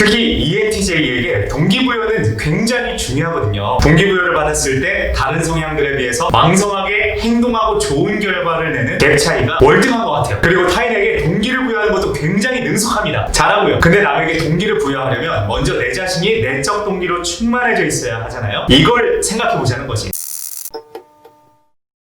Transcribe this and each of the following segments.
특히 ENTJ에게 동기부여는 굉장히 중요하거든요. 동기부여를 받았을 때 다른 성향들에 비해서 망성하게 행동하고 좋은 결과를 내는 갭 차이가 월등한 것 같아요. 그리고 타인에게 동기를 부여하는 것도 굉장히 능숙합니다. 잘하고요. 근데 남에게 동기를 부여하려면 먼저 내 자신이 내적 동기로 충만해져 있어야 하잖아요. 이걸 생각해 보자는 거지.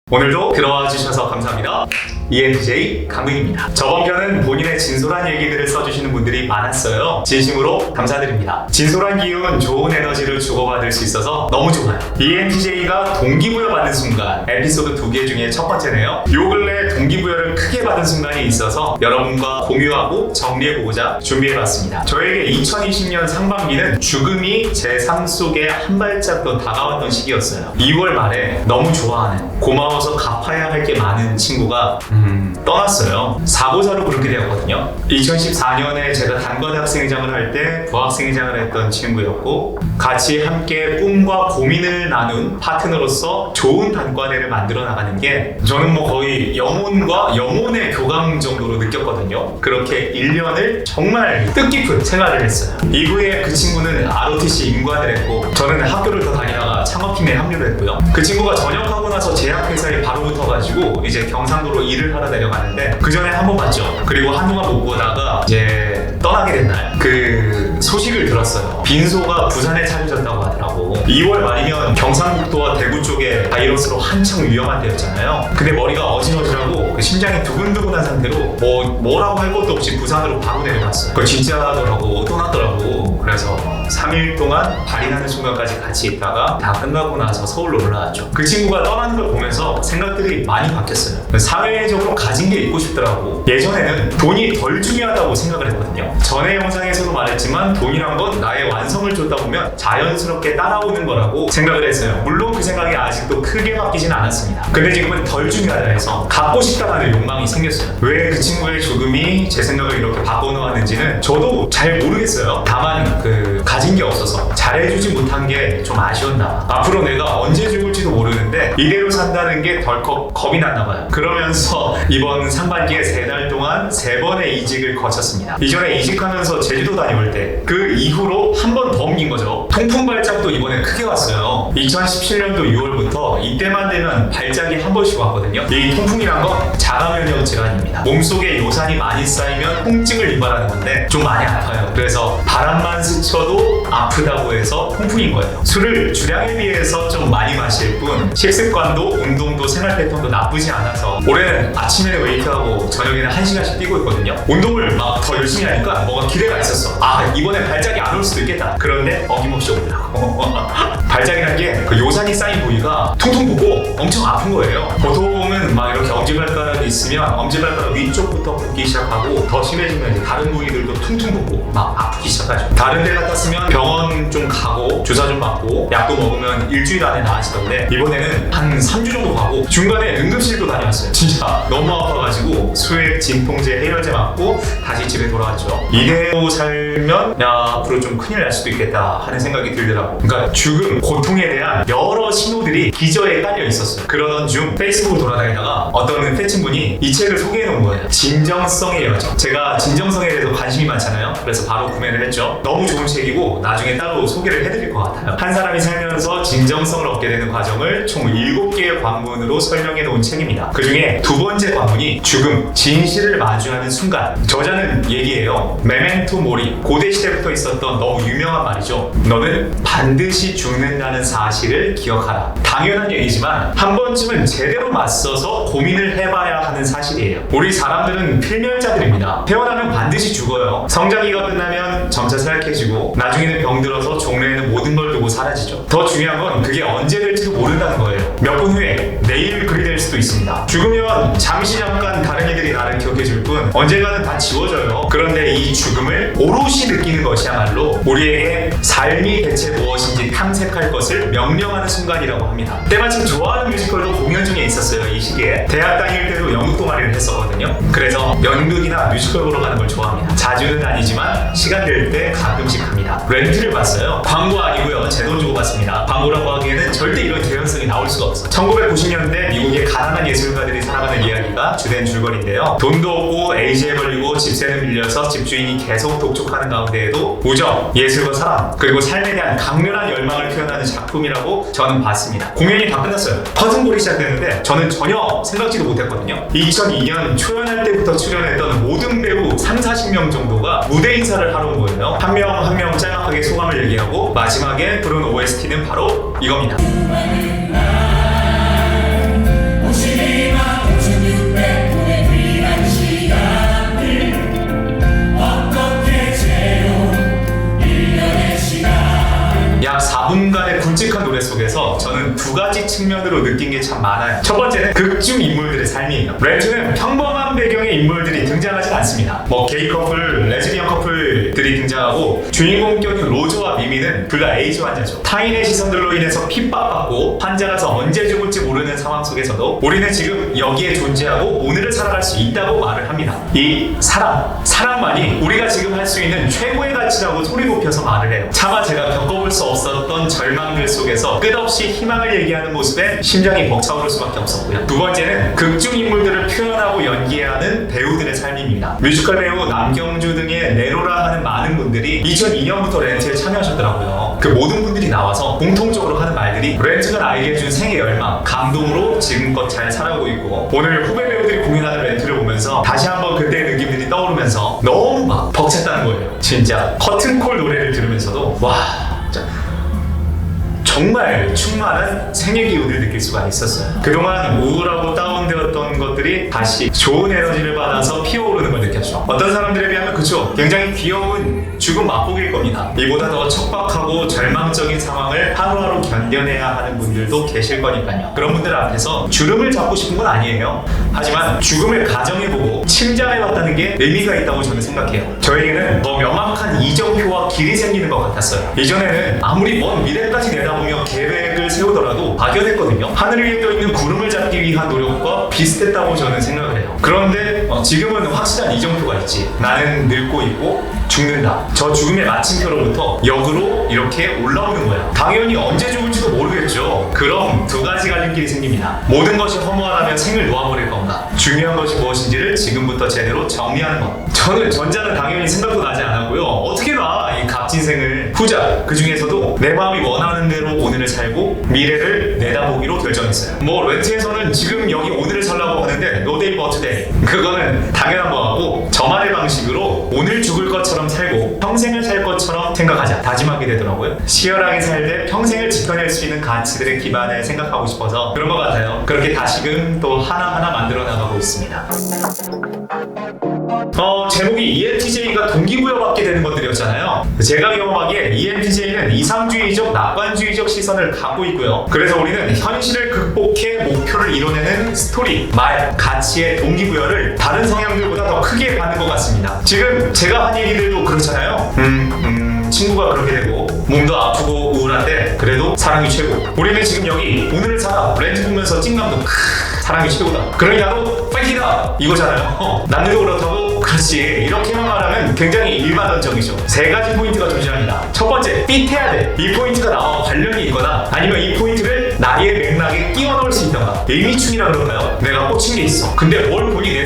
오늘도 들어와 주셔서 감사합니다. E ENTJ 강민입니다. 저번 편은 본인의 진솔한 얘기들을 써주시는 분들이 많았어요. 진심으로 감사드립니다. 진솔한 기운, 좋은 에너지를 주고받을 수 있어서 너무 좋아요. ENTJ가 동기부여 받는 순간 에피소드 두 개 중에 첫 번째네요. 요 근래 동기부여를 크게 받은 순간이 있어서 여러분과 공유하고 정리해보고자 준비해봤습니다. 저에게 2020년 상반기는 죽음이 제 삶 속에 한 발짝 더 다가왔던 시기였어요. 2월 말에 너무 좋아하는 고마워서 갚아야 할 게 많은 친구가 음, 떠났어요. 사고사로 그렇게 되었거든요. 2014년에 제가 단과대 학생회장을 할 때 부학생회장을 했던 친구였고 같이 함께 꿈과 고민을 나눈 파트너로서 좋은 단과대를 만들어 나가는 게 저는 뭐 거의 영혼과 영혼의 교감 정도로 느꼈거든요. 그렇게 1년을 정말 뜻깊은 생활을 했어요. 이후에 그 친구는 ROTC 임관을 했고 저는 학교를 더 다니다가 창업팀에 합류를 했고요. 그 친구가 전역하고 나서 제약회사에 바로 붙어가지고 이제 경상도로 일을 하러 내려가는데 그 전에 한 번 봤죠. 그리고 한동안 못 보다가 이제 떠나게 된 날 그 소식을 들었어요. 빈소가 부산에 차려졌다고 하더라고. 2월 말이면 경상북도와 대구 쪽에 바이러스로 한창 위험한 때였잖아요. 근데 머리가 어지러지라고 그 심장이 두근두근한 상태로 뭐 뭐라고 할 것도 없이 부산으로 바로 내려갔어요. 그거 진짜더라고 떠났더라고. 그래서 3일 동안 발이 나는 순간까지 같이 있다가 다 끝나고 나서 서울로 올라왔죠. 그 친구가 떠나는 걸 보면서 생각들이 많이 바뀌었어요. 사회적으로 가진 게 있고 싶더라고. 예전에는 돈이 덜 중요하다고 생각을 했거든요. 전에 영상에서도 말했지만 돈이란 건 나의 완성을 줬다 보면 자연스럽게 따라오는 거라고 생각을 했어요. 물론 그 생각이 아직도 크게 바뀌진 않았습니다. 근데 지금은 덜 중요하다 해서 갖고 싶다는 욕망이 생겼어요. 왜 그 친구의 죽음이 제 생각을 이렇게 바꿔놓았는지는 저도 잘 모르겠어요. 다만 그 가진 게 없어서 잘해주지 못한 게 좀 아쉬웠나. 앞으로 내가 언제 죽을지도 모르는데 이대로 산다는 게 덜컥 겁이 났나 봐요. 그러면서 이번 상반기에 세 달 동안 세 번의 이직을 거쳤습니다. 이전에 이직하면서 제주도 다녀올 때 그 이후로 한 번 더 옮긴 거죠. 통풍 발작도 이번에 크게 왔어요. 2017년도 6월부터 이때만 되면 발작이 한 번씩 왔거든요. 이 통풍이란 건 자가면역 질환입니다. 몸속에 요산이 많이 쌓이면 통증을 유발하는 건데 좀 많이 아파요. 그래서 바람만 스쳐도 아프다고 해서 통풍인 거예요. 술을 주량에 비해서 좀 많이 마실 뿐 식습관도 운동도 생활 패턴도 나쁘지 않아서 올해는 아침에는 웨이트하고 저녁에는 1시간씩 뛰고 있거든요. 운동을 막 더 열심히 하니까 뭔가 기대가 있었어. 아 이번에 발작이 안 올 수도 있겠다. 그런데 어김없이 오더라고. 발작이란 게 그 요산이 쌓인 부위가 퉁퉁 부고 엄청 아픈 거예요. 보통은 막 이렇게 엄지발가락이 있으면 엄지발가락 위쪽부터 붓기 시작하고 더 심해지면 다른 부위들도 퉁퉁 부고 막 아프기 시작하죠. 다른 데 같았으면 병원 좀 가고 주사 좀 맞고 약도 먹으면 일주일 안에 나아지던데 이번에는 한 3주 정도 가고 중간에 응급실도 다녀왔어요. 진짜 너무 아파가지고 수액, 진통제, 해열제 맞고 다시 집에 돌아왔죠. 이대로 살면 야 앞으로 좀 큰일 날 수도 있겠다 하는 생각이 들더라고. 그러니까 죽음, 고통에 대한 여러 신호들이 기저에 깔려 있었어요. 그러던 중 페이스북을 돌아다니다가 어떤 팬친분이 이 책을 소개해 놓은 거예요. 진정성의 여정. 제가 진정성에 대해서 관심이 많잖아요. 그래서 바로 구매를 했죠. 너무 좋은 책이고 나중에 따로 소개를 해드릴 것 같아요. 한 사람이 살면서 진정성을 얻게 되는 과정을 총 7개의 관문으로 설명해 놓은 책입니다. 그 중에 두 번째 관문이 죽음, 진실을 마주하는 순간. 저자는 얘기해요. 메멘토 모리. 고대 시대부터 있었던 너무 유명한 말이죠. 너는 반드시 죽는다는 사실을 기억하라. 당연한 얘기지만 한 번쯤은 제대로 맞서서 고민을 해봐야 하는 사실이에요. 우리 사람들은 필멸자들입니다. 태어나면 반드시 죽어요. 성장기가 끝나면 점차 쇠약해지고 나중에는 병들어서 종래에는 모든 걸 두고 사라지죠. 더 중요한 건 그게 언제 될지도 모른다는 거예요. 몇 분 후에 내일 그리 될 수도 있습니다. 죽으면 잠시 잠깐 다른 이들이 나를 기억해 줄 뿐 언젠가는 다 지워져요. 그런데 이 죽음을 오롯이 느끼는 것이야말로 우리에게 삶이 대체 무엇인지 탐색할 것을 명령하는 순간이라고 합니다. 때마침 좋아하는 뮤지컬도 공연 중에 있었어요. 이 시기에 대학 다닐 때도 연극 동아리를 했었거든요. 그래서 연극이나 뮤지컬 보러 가는 걸 좋아합니다. 자주는 아니지만 시간 될 때 가끔씩 합니다. 렌트를 봤어요. 광고 아니고요. 제 돈 주고 봤습니다. 광고라고 하기에는 절대 이런 개연성이 나올 수가 없어. 1990년대 미국의 가난한 예술가들이 살아가는 이야기가 주된 줄거리인데요. 돈도 없고 에이지에 걸리고 집세는 밀려서 집 주인이 계속 독촉하는 가운데에도 우정, 예술과 사랑, 그리고 삶에 대한 강렬한 열망을 표현하는 작품이라고 저는 봤습니다. 공연이 다 끝났어요. 커튼콜이 시작됐는데 저는 전혀 생각지도 못했거든요. 2002년 초연할 때부터 출연했던 모든 배우 3, 40명 정도가 무대 인사를 하러 온 거예요. 한 명 한명 짤막하게 소감을 얘기하고 마지막에 부른 OST는 바로 이겁니다. 측면으로 느낀 게 참 많아요. 첫 번째는 극중 인물들의 삶이에요. 렌즈는 평범한 배경의 인물들이 등장하지 않습니다. 뭐 게이 커플, 레즈비언 커플들이 등장하고 주인공 격인 로저와 미미는 둘 다 에이즈 환자죠. 타인의 시선들로 인해서 핍박받고 환자라서 언제 죽을지 모르는 상황 속에서도 우리는 지금 여기에 존재하고 오늘을 살아갈 수 있다고 말을 합니다. 이 사랑, 사랑만이 우리가 지금 할 수 있는 최고의 가치라고 소리 높여서 말을 해요. 차마 제가 겪어볼 수 없었던 절망들 속에서 끝없이 희망을 얘기하는 모습에 심장이 벅차오를 수밖에 없었고요. 두 번째는 극중 인물들을 표현하고 연기해야 하는 배우들의 삶입니다. 뮤지컬 배우 남경주 등의 네로라 하는 많은 분들이 2002년부터 렌트에 참여하셨더라고요. 그 모든 분들이 나와서 공통적으로 하는 말들이 렌트가 나에게 준 생의 열망, 감동으로 지금껏 잘 살아오고 있고 오늘 후배 배우들이 공연하는 렌트를 보면서 다시 한번 그때의 느낌들이 떠오르면서 너무 막 벅찼다는 거예요. 진짜 커튼콜 노래를 들으면서도 와 정말 충만한 생의 기운을 느낄 수가 있었어요. 그동안 우울하고 다운되었던 것들이 다시 좋은 에너지를 받아서 피어오르는 걸 느꼈죠. 어떤 사람들에 비하면 그쵸 굉장히 귀여운 죽음 맛보기일 겁니다. 이보다 더 척박하고 절망적인 상황을 하루하루 견뎌내야 하는 분들도 계실 거니까요. 그런 분들 앞에서 주름을 잡고 싶은 건 아니에요. 하지만 죽음을 가정해보고 침잠해봤다는 게 의미가 있다고 저는 생각해요. 저에게는 더 명확한 이정표와 길이 생기는 것 같았어요. 이전에는 아무리 먼 미래까지 내다보며 계획을 세우더라도 막연했거든요. 하늘 위에 떠있는 구름을 잡기 위한 노력과 비슷했다고 저는 생각을 해요. 그런데 어, 지금은 확실한 이정표가 있지. 나는 늙고 있고 죽는다. 저 죽음의 마침표로부터 역으로 이렇게 올라오는 거야. 당연히 언제 죽을지도 모르겠죠. 그럼 두 가지 갈림길이 생깁니다. 모든 것이 허무하다면 생을 놓아버릴 건가? 중요한 것이 무엇인지를 지금부터 제대로 정리하는 것. 저는 전자는 당연히 생각도 나지 않았고요. 어떻게 나 이 값진 생을 후자 그 중에서도 내 마음이 원하는 대로 오늘을 살고 미래를 내다 보기로 결정했어요. 뭐 렌트에서는 지금 여기 오늘을 살라고 하는데 but today 그거는 당연한 거하고 저만의 방식으로 오늘 죽을 것처럼 살고 평생을 살 것처럼 생각하자 다짐하게 되더라고요. 시원하게 살되 평생을 지켜낼 수 있는 가치들의 기반을 생각하고 싶어서 그런 것 같아요. 그렇게 다시금 또 하나하나 만들어 나가고 있습니다. 어, 제목이 ENTJ가 동기부여받게 되는 것들이었잖아요. 제가 경험하기에 ENTJ는 이상주의적, 낙관주의적 시선을 갖고 있고요. 그래서 우리는 현실을 극복해 목표를 이뤄내는 스토리, 말, 가치의 동기부여를 다른 성향들보다 더 크게 받는 것 같습니다. 지금 제가 한 얘기들도 그렇잖아요. 음, 음, 친구가 그렇게 되고 몸도 아프고 우울한데 그래도 사랑이 최고. 우리는 지금 여기 오늘을 살아 렌즈 보면서 찡감도 크, 사랑이 최고다. 그러냐고 파이팅이다 이거잖아요. 남들도 그렇다고 그렇지 이렇게만 말하면 굉장히 일반론적이죠. 세 가지 포인트가 존재합니다. 첫 번째 삐해야 돼. 이 포인트가 나와 관련이 있거나 아니면 이 포인트를 나의 맥락에 끼워 넣을 수 있던가. 의미충이라 그럴까요? 내가 꽂힌 게 있어. 근데 뭘 보니 내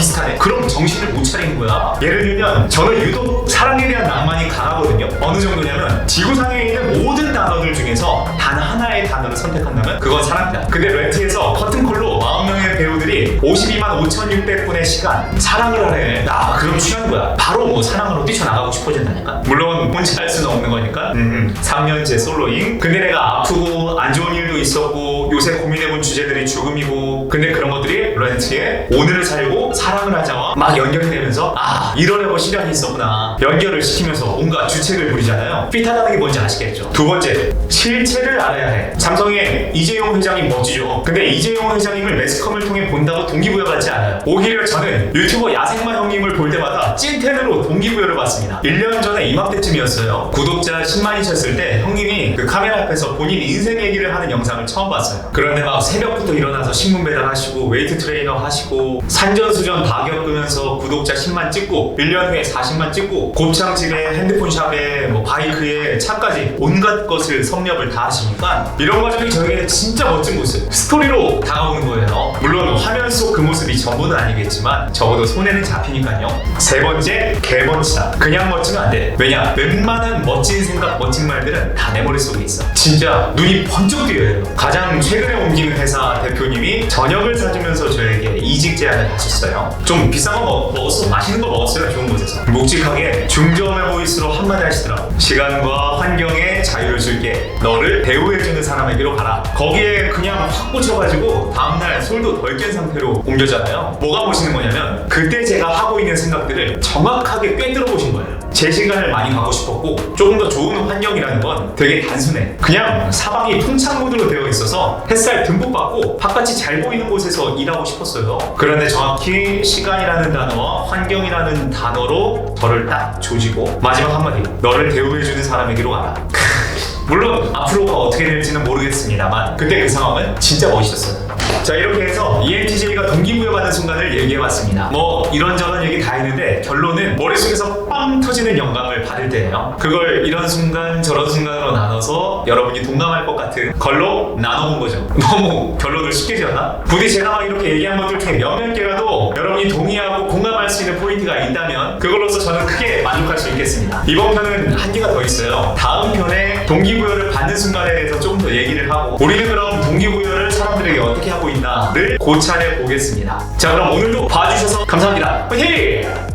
비슷하네. 그럼 정신을 못 차리는 거야. 예를 들면 저는 유독 사랑에 대한 낭만이 강하거든요. 어느 정도냐면 지구상에 있는 모든 단어들 중에서 단 하나의 단어를 선택한다면 그건 사랑이다. 근데 렌트에서 커튼콜로 40명의 배우들이 52만 5,600분의 시간 사랑을 하래. 나 그럼 취한 거야. 바로 뭐 사랑으로 뛰쳐나가고 싶어진다니까. 물론 혼자 할 수는 없는 거니까. 음, 3년째 솔로잉. 근데 내가 아프고 안 좋은 일도 있었고 요새 고민해본 주제들이 죽음이고 근데 그런 것들이 렌트에 오늘을 살고 사랑을 하자와 막 연결이 되면서 아 이러려고 시련이 있었구나 연결을 시키면서 온갖 주책을 부리잖아요 삐타다는 게 뭔지 아시겠죠 두 번째 실체를 알아야 해 삼성의 이재용 회장님 멋지죠 근데 이재용 회장님을 매스컴을 통해 본 다고 동기부여 받지 않아요. 오히려 저는 유튜버 야생마 형님을 볼 때마다 찐텐으로 동기부여를 받습니다. 1년 전에 이맘때쯤이었어요. 구독자 10만이셨을 때 형님이 그 카메라 앞에서 본인 인생 얘기를 하는 영상을 처음 봤어요. 그런데 막 새벽부터 일어나서 신문 배달하시고 웨이트 트레이너 하시고 산전수전 다 겪으면서 구독자 10만 찍고 1년 후에 40만 찍고 곱창집에 핸드폰 샵에 뭐 바이크에 차까지 온갖 것을 섭렵을 다 하시니까 이런 과정이 저에게는 진짜 멋진 모습 스토리로 다가오는 거예요. 물론 화면 속 그 모습이 전부는 아니겠지만 적어도 손에는 잡히니까요. 세 번째 개멋지다. 그냥 멋지면 안 돼. 왜냐? 웬만한 멋진 생각 멋진 말들은 다 내 머릿속에 있어. 진짜 눈이 번쩍 뛰어요. 가장 최근에 옮기는 회사 대표님이 저녁을 사주면서 저에게 이직 제안을 하셨어요. 좀 비싼 거 먹, 먹었어? 맛있는 거 먹었어요? 좋은 곳에서. 묵직하게 중저음의 보이스로 한마디 하시더라고. 시간과 환경에 자유를 줄게. 너를 대우해주는 사람에게로 가라. 거기에 그냥 확 꽂혀가지고 다음날 솔도 덜깬 상태로 옮겨잖아요. 뭐가 보시는 거냐면 그때 제가 하고 있는 생각들을 정확하게 꿰뚫어 보신 거예요. 제 시간을 많이 갖고 싶었고 조금 더 좋은 환경이라는 건 되게 단순해. 그냥 사방이 풍창 모드로 되어 있어서 햇살 듬뿍 받고 바깥이 잘 보이는 곳에서 일하고 싶었어요. 그런데 정확히 시간이라는 단어와 환경이라는 단어로 저를 딱 조지고 마지막 한마디 너를 대우해주는 사람에게로 가라. 물론 앞으로가 어떻게 될지는 모르겠습니다만 그때 그 상황은 진짜 멋있었어요. 자 이렇게 해서 ENTJ가 동기부여받는 순간을 얘기해봤습니다. 뭐 이런저런 얘기 다 했는데 결론은 머릿속에서 빵 터지는 영감을 받을 때예요. 그걸 이런 순간 저런 순간으로 나눠서 여러분이 동감할 것 같은 걸로 나눠본 거죠. 너무 결론을 쉽게 지었나? 부디 제가 막 이렇게 얘기한 것들 중에 몇몇 개라도 여러분이 동의하고 공감할 수 있는 포인트가 있다면 그걸로서 저는 크게 만족할 수 있겠습니다. 이번 편은 한 개가 더 있어요. 다음 편에 동기부여를 받는 순간에 대해서 조금 더 얘기를 하고 우리는 그럼 동기부여를 사람들에게 어떻게 하고 있나를 고찰해 보겠습니다. 자 그럼 오늘도 봐주셔서 감사합니다. 화이팅!